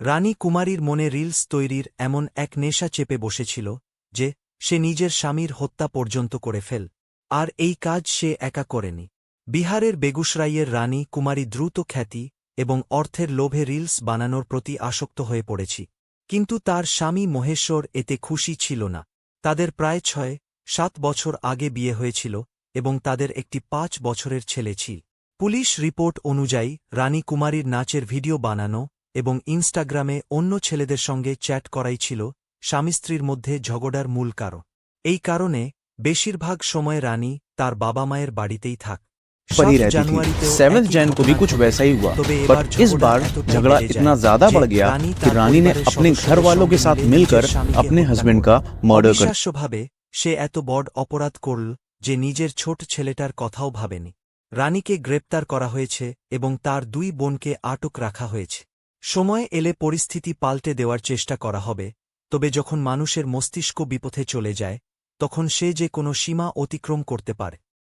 রানী কুমারীর মনে রিলস তৈরির এমন এক নেশা চেপে বসেছিল, যে সে নিজের স্বামীর হত্যা পর্যন্ত করে ফেল, আর এই কাজ সে একা করেনি। বিহারের বেগুসরাইয়ের রানী কুমারী দ্রুত খ্যাতি এবং অর্থের লোভে রিলস বানানোর প্রতি আসক্ত হয়ে পড়েছি, কিন্তু তার স্বামী মহেশ্বর এতে খুশি ছিল না। তাদের প্রায় ছয়, সাত বছর আগে বিয়ে হয়েছিল এবং তাদের একটি পাঁচ বছরের ছেলে ছিল। পুলিশ রিপোর্ট অনুযায়ী রানী কুমারীর নাচের ভিডিও বানানো এবং ইনস্টাগ্রামে অন্য ছেলেদের সঙ্গে চ্যাট করাই ছিল স্বামী স্ত্রীর মধ্যে ঝগড়ার মূল কারণ এই কারণে বেশিরভাগ সময় রানী তার বাবা মায়ের বাড়িতেই থাক पड़ी সাত रहती थी জানুয়ারিতেও सेवेंथ একই जैन को भी ঘটনা कुछ ঘটে। वैसा ही हुआ তবে এবার बट इस बार এতটাই झगड़ा বেড়ে इतना যায় ज्यादा যে बढ़ गया রানী कि তার रानी ने পরিবারের अपने घर সদস্যদের वालों के সঙ্গে साथ মিলে मिलकर নিজের স্বামীকে अपने হত্যা हस्बैंड করল। का मर्डर कर অবিশ্বাস্যভাবে সে এত বড় অপরাধ করল যে নিজের ছোট ছেলেটার কথাও ভাবেনি রানীকে গ্রেপ্তার করা হয়েছে এবং তার দুই বোনকে আটক রাখা হয়েছে সময় এলে পরিস্থিতি পাল্টে দেওয়ার চেষ্টা করা হবে, তবে যখন মানুষের মস্তিষ্ক বিপথে চলে যায়, তখন সে যে কোনো সীমা অতিক্রম করতে পারে।